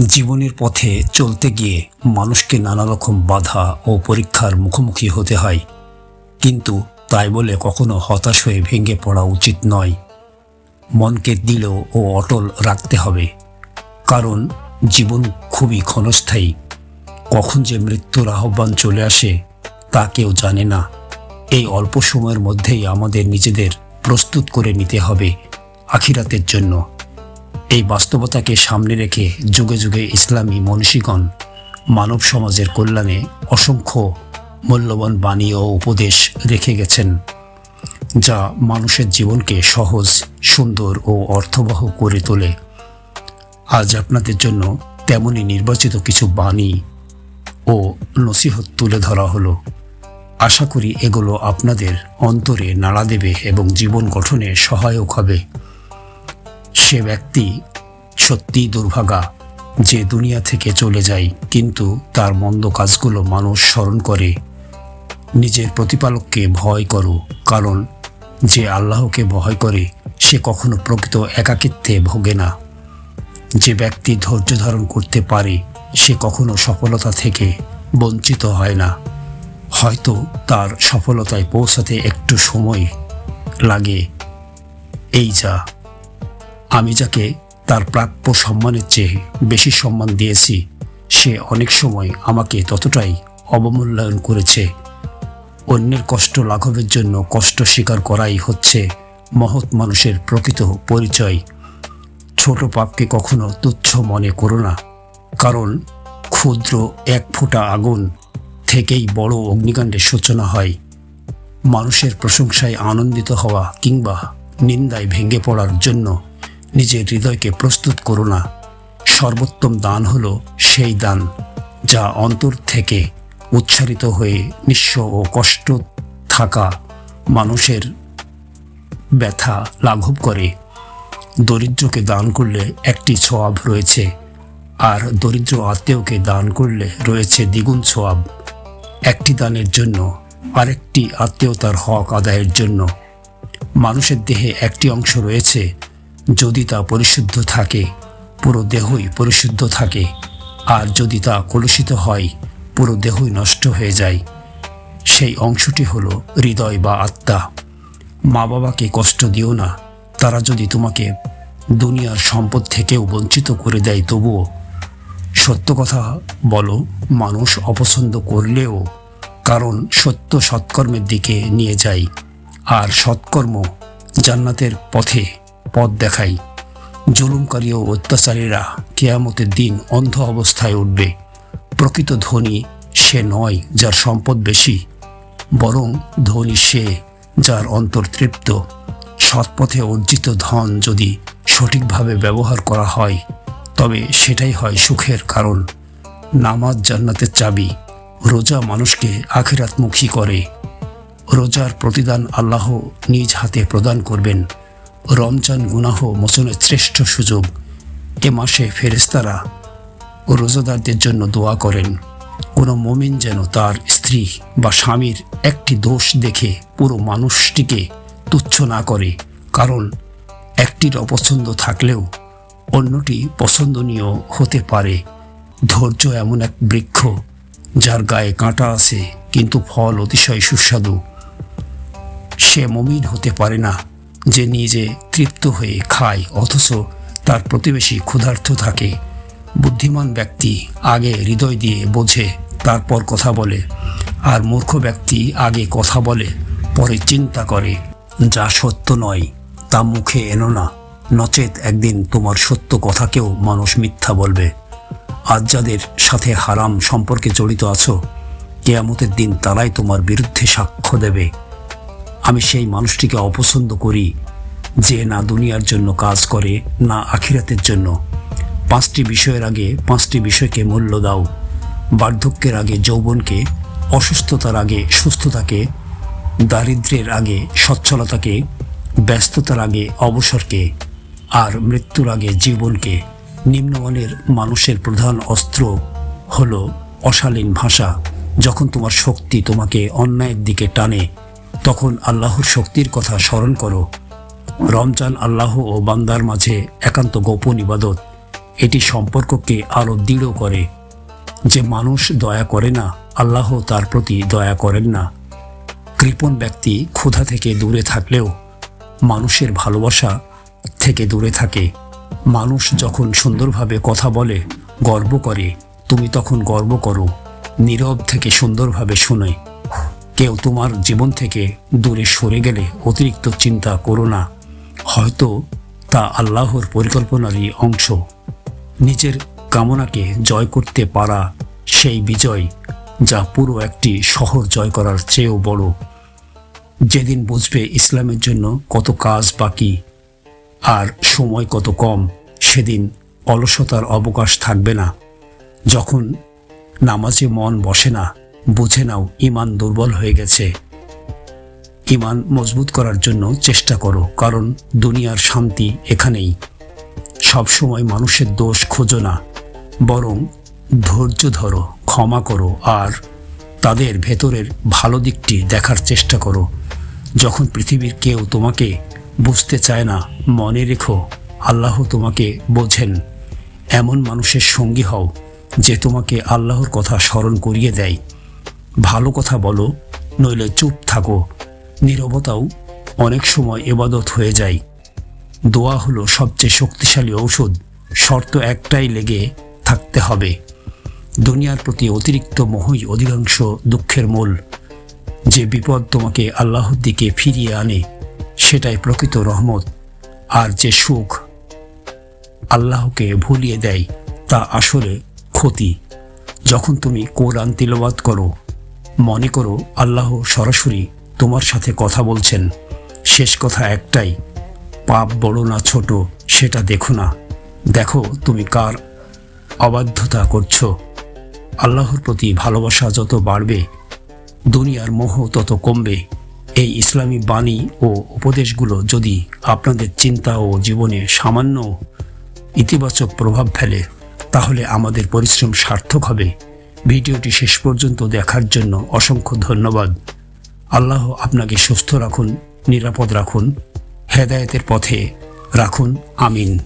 জীবনের পথে চলতে গিয়ে মানুষকে নানা রকম বাধা ও পরীক্ষার মুখোমুখি হতে হয়। কিন্তু তাই বলে কখনো হতাশ হয়ে ভেঙে পড়া উচিত নয়। মনকে দৃঢ় ও অটল রাখতে হবে। কারণ জীবন খুবই ক্ষণস্থায়ী। কখন যে মৃত্যুর আহ্বান চলে আসে, তা কেউ জানে না। এই অল্প সময়ের মধ্যেই আমাদের নিজেদের প্রস্তুত করে নিতে হবে আখিরাতের জন্য। এই বাস্তবতাকে সামনে রেখে যুগে যুগে ইসলামী মনীষীগণ মানব সমাজের কল্যাণে অসংখ্য মূল্যবান বাণী ও উপদেশ রেখে গেছেন, যা মানুষের জীবনকে সহজ, সুন্দর ও অর্থবহ করে তোলে। আজ আপনাদের জন্য তেমনই নির্বাচিত কিছু বাণী ও নসিহত তুলে ধরা হলো। আশা করি এগুলো আপনাদের অন্তরে নাড়া দেবে এবং জীবন গঠনে সহায়ক হবে। সে ব্যক্তি সত্যিই দুর্ভাগা, যে দুনিয়া থেকে চলে যায়, কিন্তু তার মন্দ কাজগুলো মানুষ স্মরণ করে। নিজের প্রতিপালককে ভয় করো, কারণ যে আল্লাহকে ভয় করে, সে কখনো প্রকৃত একাকিত্বে ভোগে না। যে ব্যক্তি ধৈর্য ধারণ করতে পারে, সে কখনো সফলতা থেকে বঞ্চিত হয় না। হয়তো তার সফলতায় পৌঁছাতে একটু সময় লাগে। এই যা। আমি যাকে তার প্রাপ্য সম্মানের চেয়ে বেশি সম্মান দিয়েছি, সে অনেক সময় আমাকে ততটাই অবমূল্যায়ন করেছে। অন্যের কষ্ট লাঘবের জন্য কষ্ট স্বীকার করাই হচ্ছে মহৎ মানুষের প্রকৃত পরিচয়। ছোট পাপকে কখনো তুচ্ছ মনে করো না, কারণ ক্ষুদ্র এক ফোঁটা আগুন থেকেই বড় অগ্নিকাণ্ডের সূচনা হয়। মানুষের প্রশংসায় আনন্দিত হওয়া কিংবা নিন্দায় ভেঙে পড়ার জন্য নিজের হৃদয়কে প্রস্তুত করো না। সর্বোত্তম দান হলো সেই দান, যা অন্তর থেকে উচ্চারিত হয়ে নিঃস্ব ও কষ্ট থাকা মানুষের ব্যথা লাঘব করে। দরিদ্রকে দান করলে একটি ছোয়াব রয়েছে, আর দরিদ্র আত্মীয়কে দান করলে রয়েছে দ্বিগুণ ছোয়াব। একটি দানের জন্য আরেকটি আত্মীয়তার হক আদায়ের জন্য। মানুষের দেহে একটি অংশ রয়েছে যদি তা পরিশুদ্ধ থাকে, পুরো দেহই পরিশুদ্ধ থাকে। আর যদি তা কলুষিত হয়, পুরো দেহই নষ্ট হয়ে যায়। সেই অংশটি হলো হৃদয় বা আত্মা। মা বাবাকে কষ্ট দিও না। তারা যদি তোমাকে দুনিয়ার সম্পদ থেকেও বঞ্চিত করে দেয়, তবুও সত্য কথা বলো, মানুষ অপছন্দ করলেও কারণ সত্য সৎকর্মের দিকে নিয়ে যায়। আর সৎকর্ম জান্নাতের পথে পথ দেখায় জুলুমকারী ও অত্যাচারীরা কেয়ামতের দিন অন্ধ অবস্থায় উঠবে। প্রকৃত ধনী সে নয় যার সম্পদ বেশি, বরং ধনী সে যার অন্তর তৃপ্ত। সৎপথে অর্জিত ধন যদি সঠিকভাবে ব্যবহার করা হয়, তবে সেটাই হয় সুখের কারণ। নামাজ জান্নাতের চাবি, রোজা মানুষকে আখিরাতমুখী করে। রোজার প্রতিদান আল্লাহ নিজ হাতে প্রদান করবেন। রমজান গুনাহ মোচনের শ্রেষ্ঠ সুযোগ এ মাসে ফেরেস্তারা ও রোজাদারদের জন্য দোয়া করেন। কোনো মমিন যেন তার স্ত্রী বা স্বামীর একটি দোষ দেখে পুরো মানুষটিকে তুচ্ছ না করে, কারণ একটির অপছন্দ থাকলেও অন্যটি পছন্দনীয় হতে পারে। ধৈর্য এমন এক বৃক্ষ যার গায়ে কাঁটা আছে, কিন্তু ফল অতিশয় সুস্বাদু। সে মমিন হতে পারে না। যে নিজে তৃপ্ত হয়ে খায়, অথচ তার প্রতিবেশী ক্ষুধার্ত থাকে। বুদ্ধিমান ব্যক্তি আগে হৃদয় দিয়ে বোঝে, তারপর কথা বলে। আর মূর্খ ব্যক্তি আগে কথা বলে, পরে চিন্তা করে, যা সত্য নয়, তা মুখে এনো না। নচেত একদিন তোমার সত্য কথাকেও মানুষ মিথ্যা বলবে। আজ যাদের সাথে হারাম সম্পর্কে জড়িত আছো, কেয়ামতের দিন তারাই তোমার বিরুদ্ধে সাক্ষ্য দেবে। আমি সেই মানুষটিকে অপছন্দ করি যে না দুনিয়ার জন্য কাজ করে, না আখিরাতের জন্য। পাঁচটি বিষয়ের আগে পাঁচটি বিষয়কে মূল্য দাও। বার্ধক্যের আগে যৌবনকে, অসুস্থতার আগে সুস্থতাকে, দারিদ্র্যের আগে সচ্ছলতাকে, ব্যস্ততার আগে অবসরকে, আর মৃত্যুর আগে জীবনকে। নিম্নমানের মানুষের প্রধান অস্ত্র হলো অশালীন ভাষা। যখন তোমার শক্তি তোমাকে অন্যায়ের দিকে টানে তখন আল্লাহর শক্তির কথা স্মরণ করো। রমজান আল্লাহ ও বান্দার মাঝে একান্ত গোপন ইবাদত, এটি সম্পর্ককে আরও দৃঢ় করে। যে মানুষ দয়া করে না, আল্লাহ তার প্রতি দয়া করেন না। কৃপণ ব্যক্তি ক্ষুধা থেকে দূরে থাকলেও মানুষের ভালোবাসা থেকে দূরে থাকে। মানুষ যখন সুন্দরভাবে কথা বলে, গর্ব করে, তুমি তখন গর্ব করো, নীরব থেকে সুন্দরভাবে শুনে কেউ তোমার জীবন থেকে দূরে সরে গেলে অতিরিক্ত চিন্তা করো না। হয়তো তা আল্লাহর পরিকল্পনারই অংশ। নিজের কামনাকে জয় করতে পারা সেই বিজয় যা পুরো একটি শহর জয় করার চেয়েও বড়। যেদিন বুঝবে ইসলামের জন্য কত কাজ বাকি আর সময় কত কম, সেদিন অলসতার অবকাশ থাকবে না। যখন নামাজে মন বসে না বুঝে নাও ইমান দুর্বল হয়ে গেছে। ইমান মজবুত করার জন্য চেষ্টা করো, কারণ দুনিয়ার শান্তি এখানেই। সবসময় মানুষের দোষ খোঁজো না, বরং ধৈর্য ধরো, ক্ষমা করো, আর তাদের ভেতরের ভালো দিকটি দেখার চেষ্টা করো। যখন পৃথিবীর কেউ তোমাকে বুঝতে চায় না, মনে রেখো, আল্লাহ তোমাকে বোঝেন। এমন মানুষের সঙ্গী হও, যে তোমাকে আল্লাহর কথা স্মরণ করিয়ে দেয়। ভালো কথা বলো, নইলে চুপ থাকো। নীরবতাও অনেক সময় এবাদত হয়ে যায়। দোয়া হলো সবচেয়ে শক্তিশালী ঔষধ, শর্ত একটাই লেগে থাকতে হবে। দুনিয়ার প্রতি অতিরিক্ত মোহই অধিকাংশ দুঃখের মূল। যে বিপদ তোমাকে আল্লাহর দিকে ফিরিয়ে আনে, সেটাই প্রকৃত রহমত। আর যে সুখ আল্লাহকে ভুলিয়ে দেয়, তা আসলে ক্ষতি। যখন তুমি কোরআন তিলবাত করো মনে করো আল্লাহ সরাসরি তোমার সাথে কথা বলছেন। শেষ কথা একটাই, পাপ বড় না ছোট, সেটা দেখো না। দেখো তুমি কার অবাধ্যতা করছ। আল্লাহর প্রতি ভালোবাসা যত বাড়বে, দুনিয়ার মোহ তত কমবে। এই ইসলামী বাণী ও উপদেশগুলো যদি আপনাদের চিন্তা ও জীবনে সামান্য ইতিবাচক প্রভাব ফেলে, তাহলে আমাদের পরিশ্রম সার্থক হবে। ভিডিওটি শেষ পর্যন্ত দেখার জন্য অসংখ্য ধন্যবাদ। আল্লাহ আপনাকে সুস্থ রাখুন, নিরাপদ রাখুন, হেদায়েতের পথে রাখুন, আমিন।